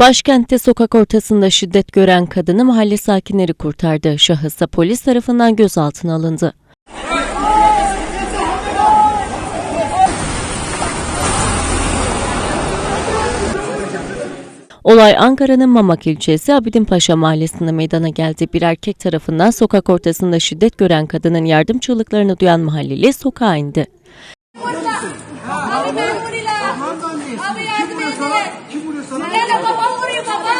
Başkentte sokak ortasında şiddet gören kadını mahalle sakinleri kurtardı. Şahıs da polis tarafından gözaltına alındı. Olay Ankara'nın Mamak ilçesi Abidinpaşa mahallesinde meydana geldi. Bir erkek tarafından sokak ortasında şiddet gören kadının yardım çığlıklarını duyan mahalleli sokağa indi. Abi ben vuruyorum. Abi yardım etsene. Kim vuruyor sana? Nene babam vuruyor baba.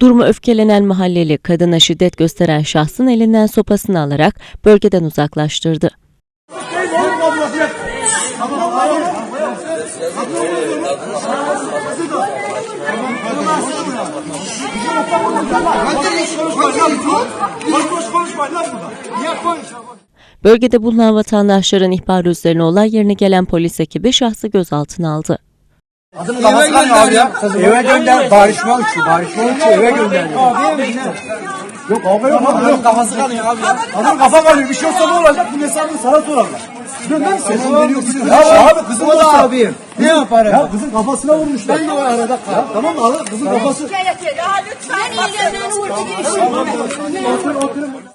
Durumu öfkelenen mahalleli kadına şiddet gösteren şahsın elinden sopasını alarak bölgeden uzaklaştırdı. Boş boş konuşmayın lan burada. Niye konuşuyorsun? Bölgede bulunan vatandaşların ihbarı üzerine olay yerine gelen polis ekibi şahsı gözaltına aldı. Kafasına mı abi ya? Eve gönder. Barışma uçu. Barışma uçu eve gönder. Yok abi. Yok kafası kalıyor abi ya. Adam kafa kalıyor. Bir şey olsa ne olacak? Bu hesabını sana sorarlar. Gönder sesini veriyorsun. Ya abi kızım da abim. Ne yapar ya? kızın kafasına vurmuşlar. Ben de o arada kal. Tamam mı? Al, Kızın kafası. Lütfen. Lütfen. Beni vurdu geçiyor. Oturun oturun.